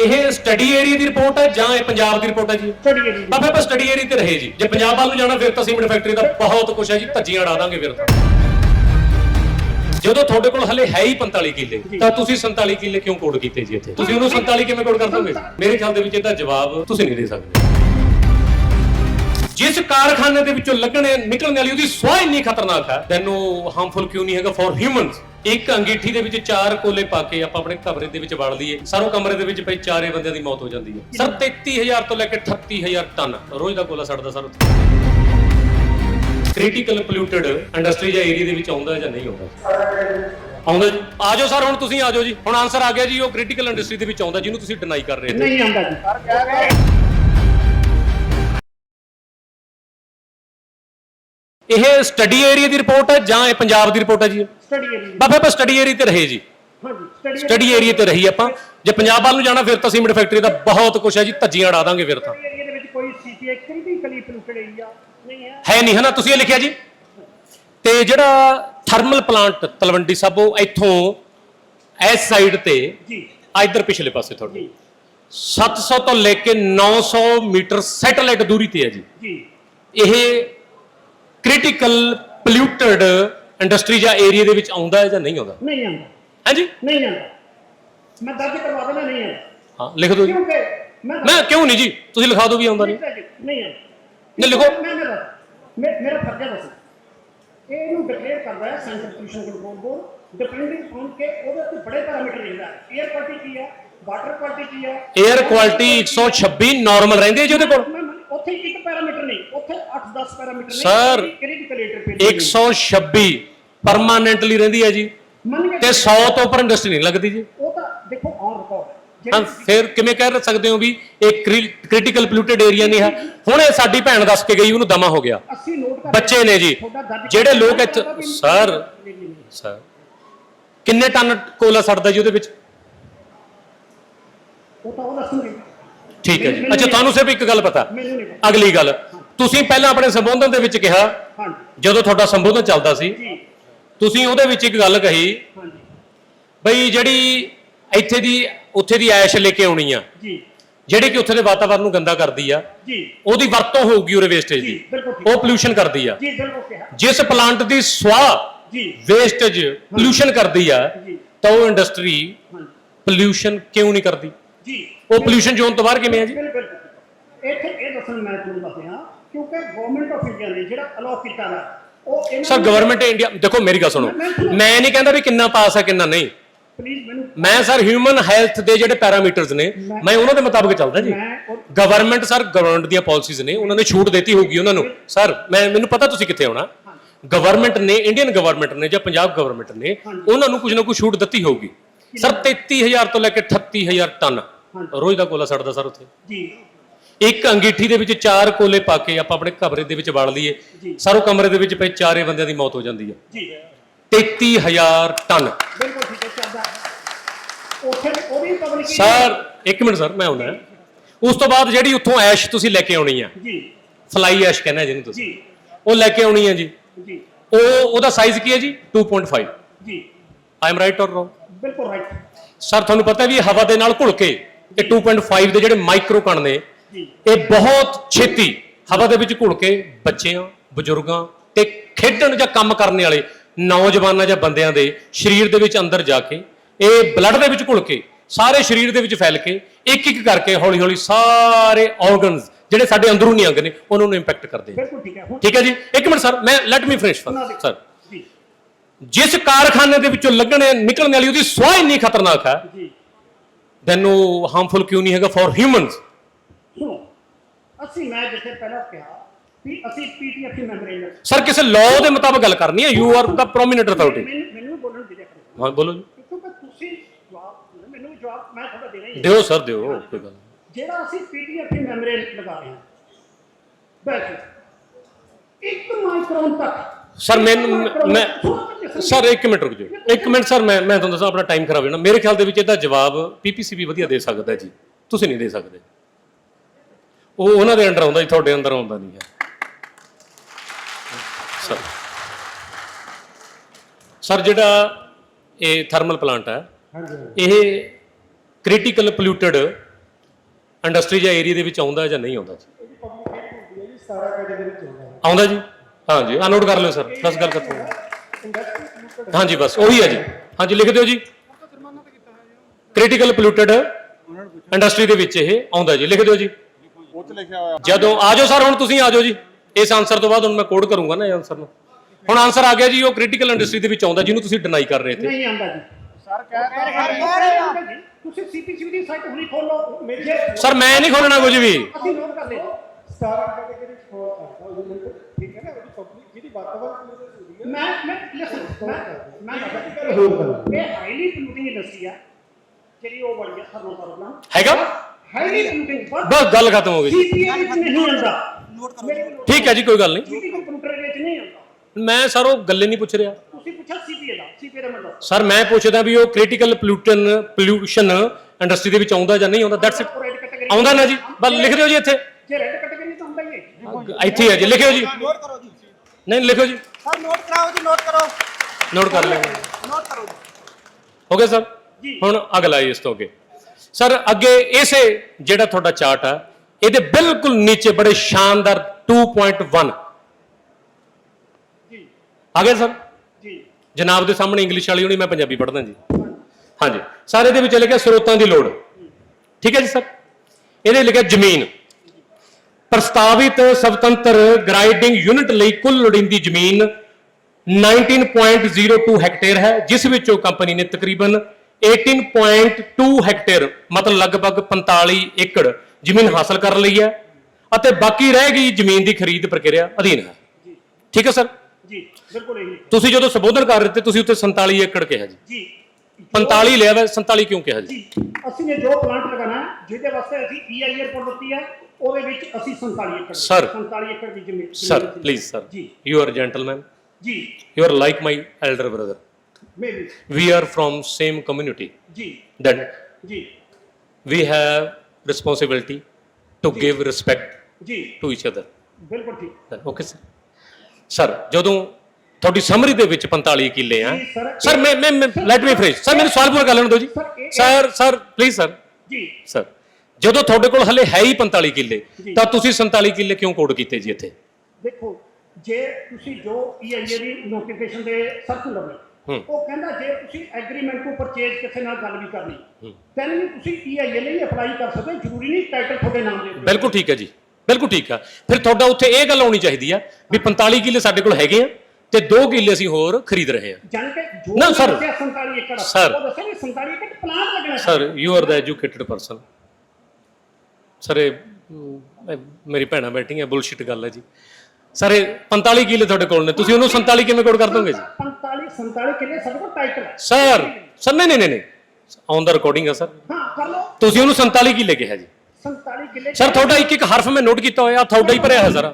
ਇਹ study area ਦੀ report ਹੈ ਜਾਂ ਇਹ ਪੰਜਾਬ ਦੀ ਰਿਪੋਰਟ ਹੈ ਜੀ? ਸਟੱਡੀ ਏਰੀਆ ਬਾਬਾ ਆਪਾਂ ਸਟੱਡੀ ਏਰੀਆ ਤੇ ਰਹੇ ਜੀ। ਜੇ ਪੰਜਾਬ ਵੱਲ ਨੂੰ ਜਾਣਾ ਫਿਰ ਤਾਂ ਸੀਮੈਂਟ ਫੈਕਟਰੀ ਦਾ ਬਹੁਤ ਕੁਛ ਹੈ ਜੀ ਧੱਜੀਆਂ ਉਡਾ ਦਾਂਗੇ ਫਿਰ ਤਾਂ। ਜਦੋਂ ਤੁਹਾਡੇ ਕੋਲ ਹਲੇ ਹੈ ਹੀ 45 ਕਿੱਲੇ ਤਾਂ ਤੁਸੀਂ 47 ਕਿੱਲੇ ਕਿਉਂ ਕੋਡ ਕੀਤੇ ਜੀ ਇੱਥੇ? ਤੁਸੀਂ ਉਹਨੂੰ 47 ਕਿਵੇਂ ਕੋਡ ਕਰ ਦੋਗੇ? ਮੇਰੇ ਖਿਆਲ ਦੇ ਵਿੱਚ ਇਹਦਾ ਜਵਾਬ ਤੁਸੀਂ ਨਹੀਂ ਦੇ ਸਕਦੇ। ਜਿਸ ਕਾਰਖਾਨੇ ਦੇ ਵਿੱਚੋਂ ਲੱਗਣੇ ਨਿਕਲਣ ਵਾਲੀ ਉਹਦੀ ਸਵਾਹ ਇੰਨੀ ਖਤਰਨਾਕ ਹੈ ਦੈਨ ਉਹ ਹਾਰਮਫੁਲ ਕਿਉਂ ਨਹੀਂ ਹੈਗਾ ਫॉर ਹਿਊਮਨਸ ਇੱਕ ਅੰਗੀਠੀ ਦੇ ਵਿੱਚ ਚਾਰ ਕੋਲੇ ਪਾ ਕੇ ਆਪਾਂ ਆਪਣੇ ਕਮਰੇ ਦੇ ਵਿੱਚ ਵੜ ਲਈਏ। ਸਰੋਂ ਕਮਰੇ ਦੇ ਵਿੱਚ ਪਈ ਚਾਰੇ ਬੰਦਿਆਂ ਦੀ ਮੌਤ ਹੋ ਜਾਂਦੀ ਹੈ। ਸਰ 33000 ਤੋਂ ਲੈ ਕੇ 38000 ਟਨ। ਰੋਜ਼ ਦਾ ਕੋਲਾ ਸੜਦਾ ਸਰ ਉੱਥੇ। ਕ੍ਰਿਟੀਕਲ ਪੋਲਿਊਟਡ ਇੰਡਸਟਰੀ ਜਾਂ ਏਰੀਆ ਦੇ ਵਿੱਚ ਆਉਂਦਾ ਜਾਂ ਨਹੀਂ ਆਉਂਦਾ। ਆਉਂਦਾ ਜੀ। ਆ ਜਾਓ ਸਰ ਹੁਣ ਤੁਸੀਂ ਆ ਜਾਓ ਜੀ। ਹੁਣ ਆਨਸਰ ਆ ਗਿਆ ਜੀ ਉਹ ਕ੍ਰਿਟੀਕਲ ਇੰਡਸਟਰੀ ਦੇ ਵਿੱਚ ਆਉਂਦਾ ਜਿਹਨੂੰ ਤੁਸੀਂ ਡਿਨਾਈ ਕਰ ਰਹੇ ਸੀ ਨਹੀਂ ਆਉਂਦਾ ਜੀ। ਇਹ ਸਟੱਡੀ ਏਰੀਆ ਦੀ ਰਿਪੋਰਟ ਹੈ ਜਾਂ ਇਹ ਪੰਜਾਬ ਦੀ ਰਿਪੋਰਟ ਹੈ ਜੀ? ਸਟੱਡੀ ਏਰੀਆ ਬਾਬਾ ਆਪਾਂ ਸਟੱਡੀ ਏਰੀਆ ਤੇ ਰਹੇ ਜੀ। ਹਾਂਜੀ ਸਟੱਡੀ ਏਰੀਆ ਤੇ ਰਹੀ ਆਪਾਂ। ਜੇ ਪੰਜਾਬ ਵੱਲ ਨੂੰ ਜਾਣਾ ਫਿਰ ਤਾਂ ਸੀਮੈਂਟ ਫੈਕਟਰੀ ਦਾ ਬਹੁਤ ਕੁਛ ਹੈ ਜੀ ਧੱਜੀਆਂ ਉਡਾ ਦਾਂਗੇ ਫਿਰ ਤਾਂ। ਏਰੀਆ ਦੇ ਵਿੱਚ ਕੋਈ ਸੀਪੀਆਈ ਕ੍ਰਿਟੀਕਲੀ ਪੋਲੂਟਡ ਏਰੀਆ ਨਹੀਂ ਹੈ। ਹੈ ਨਹੀਂ ਹਨਾ ਤੁਸੀਂ ਇਹ ਲਿਖਿਆ ਜੀ? ਤੇ ਜਿਹੜਾ ਥਰਮਲ ਪਲਾਂਟ ਤਲਵੰਡੀ ਸਾਬੋ ਇੱਥੋਂ ਇਸ ਸਾਈਡ ਤੇ ਜੀ। ਇੱਧਰ ਪਿਛਲੇ ਪਾਸੇ ਤੁਹਾਡੇ। 700 ਤੋਂ ਲੈ ਕੇ 900 ਮੀਟਰ ਸੈਟੇਲਾਈਟ ਦੂਰੀ ਤੇ ਹੈ ਜੀ। ਜੀ। ਇਹ ਕ੍ਰਿਟੀਕਲ ਪੋਲਿਊਟਡ ਇੰਡਸਟਰੀ ਜਾਂ ਏਰੀਆ ਦੇ ਵਿੱਚ ਆਉਂਦਾ ਹੈ ਜਾਂ ਨਹੀਂ ਆਉਂਦਾ? ਨਹੀਂ ਆਉਂਦਾ। ਹਾਂਜੀ? ਨਹੀਂ ਆਉਂਦਾ। ਮੈਂ ਦਰਜ ਕਰਵਾ ਦੇਣਾ ਨਹੀਂ ਹੈ ਹਾਂ ਲਿਖ ਦਿਓ ਜੀ। ਕਿਉਂਕਿ ਮੈਂ ਮੈਂ ਕਿਉਂ ਨਹੀਂ ਜੀ? ਤੁਸੀਂ ਲਿਖਾ ਦਿਓ ਵੀ ਆਉਂਦਾ ਨਹੀਂ। ਨਹੀਂ ਹੈ ਨਹੀਂ ਲਿਖੋ। ਮੈਂ ਮੈਂ ਮੇਰਾ ਫਰਜ਼ ਹੈ ਦੱਸ। ਇਹ ਇਹਨੂੰ ਡਿਕਲੇਅਰ ਕਰਦਾ ਹੈ central pollution control board depending on ਕਿ ਉਹਦੇ ਉੱਤੇ ਬੜੇ ਪੈਰਾਮੀਟਰ ਹੈ। 에ਅਰ ਕੁਆਲਿਟੀ ਕੀ ਹੈ? ਵਾਟਰ ਕੁਆਲਿਟੀ ਕੀ ਹੈ? 에ਅਰ ਕੁਆਲਿਟੀ 126 ਨਾਰਮਲ ਰਹਿੰਦੀ ਹੈ ਜੀ ਉਹਦੇ ਕੋਲ। ਉੱਥੇ ਇੱਕ ਪੈਰਾਮੀਟਰ ਨਹੀਂ ਉੱਥੇ 8-10 ਪੈਰਾਮੀਟਰ ਨੇ Sir, ਕ੍ਰਿਟੀਕਲ ਏਰੀਆ 126 ਪਰਮਾਨੈਂਟਲੀ ਰਹਿੰਦੀ ਹੈ ਜੀ ਤੇ 100 ਤੋਂ ਉੱਪਰ ਇੰਡਸਟਰੀ ਨਹੀਂ ਲੱਗਦੀ ਜੀ। ਉਹ ਤਾਂ ਦੇਖੋ ਔਨ ਰਿਕਾਰਡ ਹਾਂ। ਫਿਰ ਕਿਵੇਂ ਕਹਿ ਸਕਦੇ ਹੋ ਵੀ ਇਹ ਕ੍ਰਿਟੀਕਲ ਪੋਲਿਊਟਡ ਏਰੀਆ ਨਹੀਂ ਹੈ? ਹੁਣ ਇਹ ਸਾਡੀ ਭੈਣ ਦੱਸ ਕੇ ਗਈ ਉਹਨੂੰ ਦਮਾ ਹੋ ਗਿਆ। ਬੱਚੇ ਨੇ ਜੀ ਜਿਹੜੇ ਲੋਕ ਇੱਥੇ ਸਰ। ਸਰ ਕਿੰਨੇ ਟਨ ਕੋਲਾ ਸੜਦਾ ਜੀ ਉਹਦੇ ਵਿੱਚ? ਉਹ ਤਾਂ ਉਹ ਦੱਸੂਗੇ ਠੀਕ ਹੈ ਜੀ। ਅੱਛਾ ਤੁਹਾਨੂੰ ਸਿਰਫ ਇੱਕ ਗੱਲ ਪਤਾ। ਮੈਨੂੰ ਨਹੀਂ ਪਤਾ ਅਗਲੀ ਗੱਲ ਤੁਸੀਂ ਪਹਿਲਾਂ ਆਪਣੇ ਸੰਬੋਧਨ ਦੇ ਵਿੱਚ ਕਿਹਾ ਹਾਂਜੀ। ਜਦੋਂ ਤੁਹਾਡਾ ਸੰਬੋਧਨ ਚੱਲਦਾ ਸੀ ਜੀ। ਤੁਸੀਂ ਉਹਦੇ ਵਿੱਚ ਇੱਕ ਗੱਲ ਕਹੀ ਹਾਂਜੀ। ਬਈ ਜਿਹੜੀ ਇੱਥੇ ਦੀ ਉੱਥੇ ਦੀ ਐਸ਼ ਲੈ ਕੇ ਆਉਣੀ ਆ ਜੀ। ਜਿਹੜੀ ਕਿ ਉੱਥੇ ਦੇ ਵਾਤਾਵਰਨ ਨੂੰ ਗੰਦਾ ਕਰਦੀ ਆ ਜੀ। ਉਹਦੀ ਵਰਤੋਂ ਹੋਊਗੀ ਉਰੇ ਵੇਸਟੇਜ ਦੀ। ਜੀ, ਬਿਲਕੁਲ ਠੀਕ। ਉਹ ਪੋਲੂਸ਼ਨ ਕਰਦੀ ਆ। ਜੀ ਬਿਲਕੁਲ ਕਿਹਾ ਜਿਸ ਪਲਾਂਟ ਦੀ ਸਵਾਹ ਜੀ। ਵੇਸਟੇਜ ਪੋਲੂਸ਼ਨ ਕਰਦੀ ਆ ਜੀ। ਤਾਂ ਉਹ ਇੰਡਸਟਰੀ ਹਾਂਜੀ। ਪੋਲੂਸ਼ਨ ਕਿਉਂ ਨਹੀਂ ਕਰਦੀ? ਜੀ। ਉਹ ਪੋਲੂਸ਼ਨ ਜ਼ੋਨ ਤੋਂ ਬਾਹਰ ਕਿਵੇਂ ਆ ਜੀ? ਬਿਲਕੁਲ ਇੱਥੇ ਇਹ ਦੱਸਣ ਮੈਂ ਤੁਹਾਨੂੰ ਦੱਸ ਰਿਹਾ ਕਿਉਂਕਿ ਗਵਰਨਮੈਂਟ ਆਫ ਇੰਡੀਆ ਨੇ ਜਿਹੜਾ ਅਲਾਉ ਕੀਤਾ ਹੈ ਉਹ ਇਹਨਾਂ ਸਰ ਗਵਰਨਮੈਂਟ ਇੰਡੀਆ ਦੇਖੋ ਮੇਰੀ ਗੱਲ ਸੁਣੋ। ਮੈਂ ਨਹੀਂ ਕਹਿੰਦਾ ਵੀ ਕਿੰਨਾ ਪਾਸ ਹੈ ਕਿੰਨਾ ਨਹੀਂ। ਪਲੀਜ਼ ਮੈਨੂੰ ਮੈਂ ਸਰ ਹਿਊਮਨ ਹੈਲਥ ਦੇ ਜਿਹੜੇ ਪੈਰਾਮੀਟਰਸ ਨੇ ਮੈਂ ਉਹਨਾਂ ਦੇ ਮੁਤਾਬਕ ਚੱਲਦਾ ਜੀ। ਮੈਂ ਉਹ- ਗਵਰਨਮੈਂਟ ਸਰ ਗਵਰਨਮੈਂਟ ਦੀਆਂ ਪਾਲਿਸੀਜ਼ ਨੇ ਉਹਨਾਂ ਨੇ ਛੂਟ ਦਿੱਤੀ ਹੋਊਗੀ ਉਹਨਾਂ ਨੂੰ। ਸਰ ਮੈਂ ਮੈਨੂੰ ਪਤਾ ਤੁਸੀਂ ਕਿੱਥੇ ਆਉਣਾ ਗਵਰਨਮੈਂਟ ਨੇ ਇੰਡੀਅਨ ਗਵਰਨਮੈਂਟ ਨੇ ਜਾਂ ਪੰਜਾਬ ਗਵਰਨਮੈਂਟ ਨੇ ਉਹਨਾਂ ਨੂੰ ਕੁਝ ਨਾ ਕੁਝ ਛੂਟ ਦਿੱਤੀ ਹੋਊਗੀ। ਸਰ 33000 ਤੋਂ ਲੈ ਕੇ 38000 ਟਨ। ਰੋਜ਼ ਦਾ ਕੋਲਾ ਸੜਦਾ ਸਰ ਉੱਥੇ। ਜੀ। ਇੱਕ ਅੰਗੀਠੀ ਦੇ ਵਿੱਚ ਚਾਰ ਕੋਲੇ ਪਾ ਕੇ ਆਪਾਂ ਆਪਣੇ ਕਮਰੇ ਦੇ ਵਿੱਚ ਵੜ ਲਈਏ। ਸਰੋਂ ਕਮਰੇ ਦੇ ਵਿੱਚ ਪਏ ਚਾਰੇ ਬੰਦਿਆਂ ਦੀ ਮੌਤ ਹੋ ਜਾਂਦੀ ਹੈ ਜੀ। 33000 ਟਨ। ਬਿਲਕੁਲ ਠੀਕ ਹੈ ਚੱਲਦਾ ਹੈ। ਉੱਥੇ ਉਹਦੀ ਪਬਲਿਕ ਸਰ ਇੱਕ ਮਿੰਟ ਸਰ ਮੈਂ ਆਉਣਾ ਉਸ ਤੋਂ ਬਾਅਦ ਜਿਹੜੀ ਉੱਥੋਂ ਐਸ਼ ਤੁਸੀਂ ਲੈ ਕੇ ਆਉਣੀ ਆ। ਜੀ। ਫਲਾਈ ਐਸ਼ ਕਹਿੰਦੇ ਜਿਹਨੂੰ ਤੁਸੀਂ। ਜੀ। ਉਹ ਲੈ ਕੇ ਆਉਣੀ ਹੈ ਜੀ। ਜੀ। ਉਹ ਉਹਦਾ ਸਾਈਜ਼ ਕੀ ਹੈ ਜੀ? 2.5 ਜੀ। I am right or wrong ਬਿਲਕੁਲ ਰਾਈਟ ਸਰ ਤੁਹਾਨੂੰ ਪਤਾ ਵੀ ਹਵਾ ਦੇ ਨਾਲ ਘੁਲ ਕੇ ਇਹ 2.5 ਦੇ ਜਿਹੜੇ ਮਾਈਕਰੋ ਕਣ ਨੇ ਇਹ ਬਹੁਤ ਛੇਤੀ ਹਵਾ ਦੇ ਵਿੱਚ ਘੁਲ ਕੇ ਬੱਚਿਆਂ ਬਜ਼ੁਰਗਾਂ ਤੇ ਖੇਡਣ ਜਾਂ ਕੰਮ ਕਰਨ ਵਾਲੇ ਨੌਜਵਾਨਾਂ ਜਾਂ ਬੰਦਿਆਂ ਦੇ ਸਰੀਰ ਦੇ ਵਿੱਚ ਅੰਦਰ ਜਾ ਕੇ ਇਹ ਬਲੱਡ ਦੇ ਵਿੱਚ ਘੁਲ ਕੇ ਸਾਰੇ ਸਰੀਰ ਦੇ ਵਿੱਚ ਫੈਲ ਕੇ ਇੱਕ ਇੱਕ ਕਰਕੇ ਹੌਲੀ ਹੌਲੀ ਸਾਰੇ ਆਰਗਨਸ ਜਿਹੜੇ ਸਾਡੇ ਅੰਦਰੂਨੀ ਅੰਗ ਨੇ ਉਹਨਾਂ ਨੂੰ ਇੰਪੈਕਟ ਕਰਦੇ ਬਿਲਕੁਲ ਠੀਕ ਹੈ। ਹੁਣ ਠੀਕ ਹੈ ਜੀ? ਇੱਕ ਮਿੰਟ ਸਰ ਮੈਂ ਲੈਟ ਮੀ ਫਿਨਿਸ਼ ਦਿਓ। ਸਰ। ਜਿਸ ਕਾਰਖਾਨੇ ਦੇ ਵਿੱਚੋਂ ਲੱਗਣੇ ਨਿਕਲਣ ਵਾਲੀ ਉਹਦੀ ਸਵਾਹ ਇੰਨੀ ਖਤਰਨਾਕ ਹੈ ਜੀ। ਦੈਨ ਉਹ ਹਾਰਮਫੁਲ ਕਿਉਂ ਨਹੀਂ ਹੈਗਾ? ਫॉर ਹਿਊਮਨਸ ਸੁਣੋ ਅਸੀਂ ਮੈਂ ਜਿੱਥੇ ਪਹਿਲਾਂ ਕਿਹਾ ਵੀ ਅਸੀਂ ਪੀਟੀਐਫ ਮੈਂਬਰ ਹਾਂ ਸਰ ਕਿਸੇ ਲਾਅ ਦੇ ਮੁਤਾਬਕ ਗੱਲ ਕਰਨੀ ਹੈ। You are the prominent authority ਮੈਨੂੰ ਮੈਨੂੰ ਬੋਲਣ ਦੇ ਦਿਓ। ਹਾਂ ਬੋਲੋ ਜੀ। ਕਿਉਂਕਿ ਤੁਸੀਂ ਜਵਾਬ ਮੈਨੂੰ ਜਵਾਬ ਮੈਂ ਤੁਹਾਡਾ ਦੇਣਾ ਹੀ ਹੈ। ਦਿਓ ਸਰ ਦਿਓ ਕੋਈ ਗੱਲ ਨਹੀਂ। ਜਿਹੜਾ ਅਸੀਂ ਪੀਟੀਐਫ ਮੈਂਬਰ ਲਗਾ ਰਹੇ ਹਾਂ। ਬੈਠ। ਇੱਕ ਮਾਈਕਰੋਨ ਤੱਕ ਸਰ ਮੈਨੂੰ ਮੈਂ ਸਰ ਇੱਕ ਮਿੰਟ ਰੁਕ ਜਾਓ। ਇੱਕ ਮਿੰਟ ਸਰ ਮੈਂ ਮੈਂ ਤੁਹਾਨੂੰ ਦੱਸਾਂ ਆਪਣਾ ਟਾਈਮ ਖਰਾਬ ਹੋ ਜਾਣਾ ਮੇਰੇ ਖਿਆਲ ਦੇ ਵਿੱਚ ਇਹਦਾ ਜਵਾਬ ਪੀਪੀਸੀਬੀ ਵਧੀਆ ਦੇ ਸਕਦਾ ਜੀ। ਤੁਸੀਂ ਨਹੀਂ ਦੇ ਸਕਦੇ। ਉਹ ਉਹਨਾਂ ਦੇ ਅੰਡਰ ਆਉਂਦਾ ਜੀ ਤੁਹਾਡੇ ਅੰਦਰ ਆਉਂਦਾ ਨਹੀਂ ਹੈ। ਸਰ। ਸਰ ਜਿਹੜਾ ਇਹ ਥਰਮਲ ਪਲਾਂਟ ਹੈ ਇਹ ਕ੍ਰਿਟੀਕਲ ਪੋਲਿਊਟਡ ਇੰਡਸਟਰੀ ਜਾਂ ਏਰੀਆ ਦੇ ਵਿੱਚ ਆਉਂਦਾ ਜਾਂ ਨਹੀਂ ਆਉਂਦਾ ਜੀ? ਜੀ 17 ਕੈਟਾਗਰੀ ਵਿੱਚ ਆਉਂਦਾ ਹੈ। ਆਉਂਦਾ ਜੀ? ਹਾਂਜੀ ਆ ਨੋਟ ਕਰ ਲਿਓ ਸਰ ਬਸ ਗੱਲ ਖਤਮ ਹਾਂਜੀ ਬਸ ਉਹੀ ਹੈ ਜੀ। ਹਾਂਜੀ ਲਿਖ ਦਿਓ ਜੀ। ਕ੍ਰਿਟੀਕਲ ਪੋਲੂਟਡ ਇੰਡਸਟਰੀ ਦੇ ਵਿੱਚ ਇਹ ਆਉਂਦਾ ਜੀ ਲਿਖ ਦਿਓ ਜੀ। ਉਹ ਤੇ ਲਿਖਿਆ ਸਰ ਹੁਣ ਤੁਸੀਂ ਆਜੋ ਜੀ। ਇਸ ਆਨਸਰ ਤੋਂ ਬਾਅਦ ਹੁਣ ਮੈਂ ਕੋਡ ਕਰੂੰਗਾ ਨਾ ਇਹ ਆਨਸਰ ਨੂੰ। ਹੁਣ ਆਨਸਰ ਆ ਗਿਆ ਜੀ ਉਹ ਕ੍ਰਿਟੀਕਲ ਇੰਡਸਟਰੀ ਦੇ ਵਿੱਚ ਆਉਂਦਾ ਜਿਹਨੂੰ ਤੁਸੀਂ ਡਿਨਾਈ ਕਰ ਰਹੇ ਤੇ ਨਹੀਂ ਆਉਂਦਾ ਜੀ। ਸਰ ਮੈਂ ਨਹੀਂ ਖੋਲਣਾ ਕੁਝ ਵੀ। ਮੈਂ ਮੈਂ ਲਿਸਨ ਮੈਂ ਮੈਂ ਇਹ ਹਾਈਲੀ ਪੋਲੂਟਿੰਗ ਇੰਡਸਟਰੀ ਆ ਜਿਹੜੀ ਉਹ ਬੜੀ ਆ ਥਰਮਲ ਪ੍ਰੋਬਲਮ ਹੈਗਾ? ਹਾਈਲੀ ਪੋਲੂਟਿੰਗ ਪਰ ਬਸ ਗੱਲ ਖਤਮ ਹੋ ਗਈ ਜੀ। ਸੀਪੀਏ ਵਿੱਚ ਨਹੀਂ ਆਉਂਦਾ ਨੋਟ ਕਰੋ ਠੀਕ ਹੈ ਜੀ ਕੋਈ ਗੱਲ ਨਹੀਂ। ਕ੍ਰਿਟੀਕਲ ਕੰਪਿਊਟਰ ਵਿੱਚ ਨਹੀਂ ਆਉਂਦਾ ਮੈਂ ਸਰ ਉਹ ਗੱਲੇ ਨਹੀਂ ਪੁੱਛ ਰਿਹਾ। ਤੁਸੀਂ ਪੁੱਛਿਆ ਸੀਪੀਏ ਦਾ। ਸੀਪੀਏ ਦਾ ਮਤਲਬ। ਸਰ ਮੈਂ ਪੁੱਛਦਾ ਵੀ ਉਹ ਕ੍ਰਿਟੀਕਲ ਪੋਲੂਟਨ ਪੋਲੂਸ਼ਨ ਇੰਡਸਟਰੀ ਦੇ ਵਿੱਚ ਆਉਂਦਾ ਜਾਂ ਨਹੀਂ ਆਉਂਦਾ? ਦੈਟਸ ਇਟ ਰੈਡ ਕੈਟਾਗਰੀ ਆਉਂਦਾ ਨਾ ਜੀ। ਬਸ ਲਿਖ ਦਿਓ ਜੀ ਇੱਥੇ। ਜੇ ਰੈਡ ਕੈਟਾਗਰੀ ਤਾਂ ਹੁੰਦਾ ਹੀ ਹੈ ਇੱਥੇ ਹੀ ਹੈ ਜੀ ਲਿਖਿਓ ਜੀ। ਨੋਟ ਕਰੋ ਜੀ। ਨਹੀਂ ਲਿਖਿਓ ਜੀ। ਸਰ ਨੋਟ ਕਰਾਓ ਜੀ ਨੋਟ ਕਰੋ। ਨੋਟ ਕਰ ਲੈਂਗੇ ਨੋਟ ਕਰੋ ਜੀ। ਗਿਆ ਸਰ। ਹੁਣ ਅਗਲਾ ਇਸ ਤੋਂ ਅੱਗੇ। ਸਰ ਅੱਗੇ ਇਸੇ ਜਿਹੜਾ ਤੁਹਾਡਾ ਚਾਰਟ ਆ ਇਹਦੇ ਬਿਲਕੁਲ ਨੀਚੇ ਬੜੇ ਸ਼ਾਨਦਾਰ 2.1 ਜੀ। ਆ ਗਿਆ ਸਰ? ਜੀ। ਜਨਾਬ ਦੇ ਸਾਹਮਣੇ ਇੰਗਲਿਸ਼ ਵਾਲੀ ਹੋਣੀ ਮੈਂ ਪੰਜਾਬੀ ਪੜ੍ਹਦਾ ਜੀ। ਹਾਂਜੀ। ਸਰ ਇਹਦੇ ਵਿੱਚ ਲਿਖਿਆ ਸਰੋਤਾਂ ਦੀ ਲੋੜ। ਠੀਕ ਹੈ ਜੀ ਸਰ? ਇਹਦੇ ਲਿਖਿਆ ਜ਼ਮੀਨ। ਪ੍ਰਸਤਾਵਿਤ ਸਵਤੰਤਰ ਗਰਾਈਡਿੰਗ ਯੂਨਿਟ ਲਈ ਕੁੱਲ ਲੋੜੀਂਦੀ ਜ਼ਮੀਨ 19.02 ਹੈਕਟੇਅਰ ਹੈ ਜਿਸ ਵਿੱਚੋਂ ਕੰਪਨੀ ਨੇ ਤਕਰੀਬਨ 18.2 ਹੈਕਟੇਅਰ ਮਤਲਬ ਲਗਭਗ 45 ਏਕੜ ਜ਼ਮੀਨ ਹਾਸਲ ਕਰ ਲਈ ਹੈ ਅਤੇ ਬਾਕੀ ਰਹਿ ਗਈ ਜ਼ਮੀਨ ਦੀ ਖਰੀਦ ਪ੍ਰਕਿਰਿਆ ਅਧੀਨ ਹੈ। ਠੀਕ ਹੈ ਸਰ? ਜੀ ਬਿਲਕੁਲ ਇਹੀ ਤੁਸੀਂ ਜਦੋਂ ਸੰਬੋਧਨ ਕਰ ਰਹੇ ਤੇ ਤੁਸੀਂ ਉੱਥੇ 47 ਏਕੜ ਕਿਹਾ ਜੀ। ਜੀ। 45 ਲਿਆ ਵਾ 47 ਕਿਉਂ ਕਿਹਾ ਜੀ? ਅਸੀਂ ਨੇ ਜੋ ਪਲਾਂਟ ਲਗਾਣਾ ਜਿਹਦੇ ਵਾਸਤੇ ਅਸੀਂ ਈਆਈ ਰਿਪੋਰਟ ਦਿੱਤੀ ਹੈ ਉਹਦੇ ਵਿੱਚ ਅਸੀਂ 47 ਏਕੜ Sir. 47 ਏਕੜ ਦੀ ਜ਼ਮੀਨ ਸਰ ਜ਼ਮੀਨ ਪਲੀਜ਼ ਸਰ ਜੀ। ਯੂ ਆਰ ਜੈਂਟਲਮੈਨ ਜੀ। You are like my elder brother maybe we are from same community ਜੀ। That ਜੀ। we have responsibility to give respect ਜੀ। to each other. ਬਿਲਕੁਲ ਠੀਕ। ਓਕੇ ਸਰ ਸਰ ਜਦੋਂ ਤੁਹਾਡੀ ਸਮਰੀ ਦੇ ਵਿੱਚ 45 ਕਿੱਲੇ ਆ। ਸਰ ਮੈਂ ਮੈਂ ਲੈਟ ਮੀ ਫ੍ਰੇਜ਼ ਸਰ ਮੈਨੂੰ ਸਵਾਲ ਪੂਰਾ ਕਰ ਲੈਣ ਦਿਓ ਜੀ। ਸਰ ਸਰ ਪਲੀਜ਼ ਸਰ ਜੀ। ਸਰ ਜਦੋਂ ਤੁਹਾਡੇ ਕੋਲ ਹਲੇ ਹੈ ਹੀ 45 ਕਿੱਲੇ। ਤਾਂ ਤੁਸੀਂ 47 ਕਿੱਲੇ ਕਿਉਂ ਕੋਡ ਕੀਤੇ ਜੀ ਇੱਥੇ? ਦੇਖੋ ਜੇ ਤੁਸੀਂ ਜੋ ਈਆਈਏ ਦੀ ਨੋਟੀਫਿਕੇਸ਼ਨ ਦੇ ਸਰਕੂਲਰ ਨੇ। ਉਹ ਕਹਿੰਦਾ ਜੇ ਤੁਸੀਂ ਐਗਰੀਮੈਂਟ ਤੋਂ ਪਰਚੇਜ ਕਿਸੇ ਨਾਲ ਗੱਲ ਵੀ ਕਰਨੀ then ਵੀ ਤੁਸੀਂ ਈਆਈਏ ਲਈ ਅਪਲਾਈ ਕਰ ਸਕਦੇ ਹੋ। ਜ਼ਰੂਰੀ ਨਹੀਂ ਟਾਈਟਲ ਤੁਹਾਡੇ ਨਾਮ ਦੇ ਬਿਲਕੁਲ ਠੀਕ ਹੈ ਜੀ। ਬਿਲਕੁਲ ਠੀਕ ਆ। ਫਿਰ ਤੁਹਾਡਾ ਉੱਥੇ ਇਹ ਗੱਲ ਆਉਣੀ ਚਾਹੀਦੀ ਆ ਵੀ 45 ਕਿੱਲੇ ਸਾਡੇ ਕੋਲ ਹੈਗੇ ਆ। ਤੇ 2 ਕਿੱਲੇ ਅਸੀਂ ਹੋਰ ਖਰੀਦ ਰਹੇ ਆ ਜਾਣ ਕੇ ਜੋ ਨਾ. ਦੱਸਿਆ 47 ਏਕੜ Sir. ਉਹ ਦੱਸਿਆ ਵੀ 47 ਏਕੜ ਪਲਾਂਟ ਲੱਗਣਾ? ਹੈ। Sir you are the educated person sir ਇਹ ਮੇਰੀ ਭੈਣਾਂ ਬੈਠੀਆਂ ਬੁਲਸ਼ਿਟ ਗੱਲ ਹੈ ਜੀ। ਸਰ ਇਹ 45 ਕਿੱਲੇ ਤੁਹਾਡੇ ਕੋਲ ਨੇ। ਤੁਸੀਂ ਉਹਨੂੰ 47 ਕਿਵੇਂ ਕੋਡ ਕਰ ਦੋਗੇ ਜੀ? 45 47 ਕਿੱਲੇ ਸਾਡੇ ਕੋਲ ਟਾਈਟਲ ਹੈ ਸਰ ਸਰ ਨਹੀਂ ਨਹੀਂ ਨਹੀਂ ਨਹੀਂ। ਔਨ ਦਾ ਰਿਕਾਰਡਿੰਗ ਆ ਸਰ। ਹਾਂ ਕਰ ਲਓ। ਤੁਸੀਂ ਉਹਨੂੰ 47 ਕਿੱਲੇ ਕਿਹਾ ਜੀ। 47 ਕਿੱਲੇ ਸਰ ਤੁਹਾਡਾ ਇੱਕ ਇੱਕ ਹਰਫ ਮੈਂ ਨੋਟ ਕੀਤਾ ਹੋਇਆ ਤੁਹਾਡਾ ਹੀ ਭਰਿਆ ਹੈ ਸਰ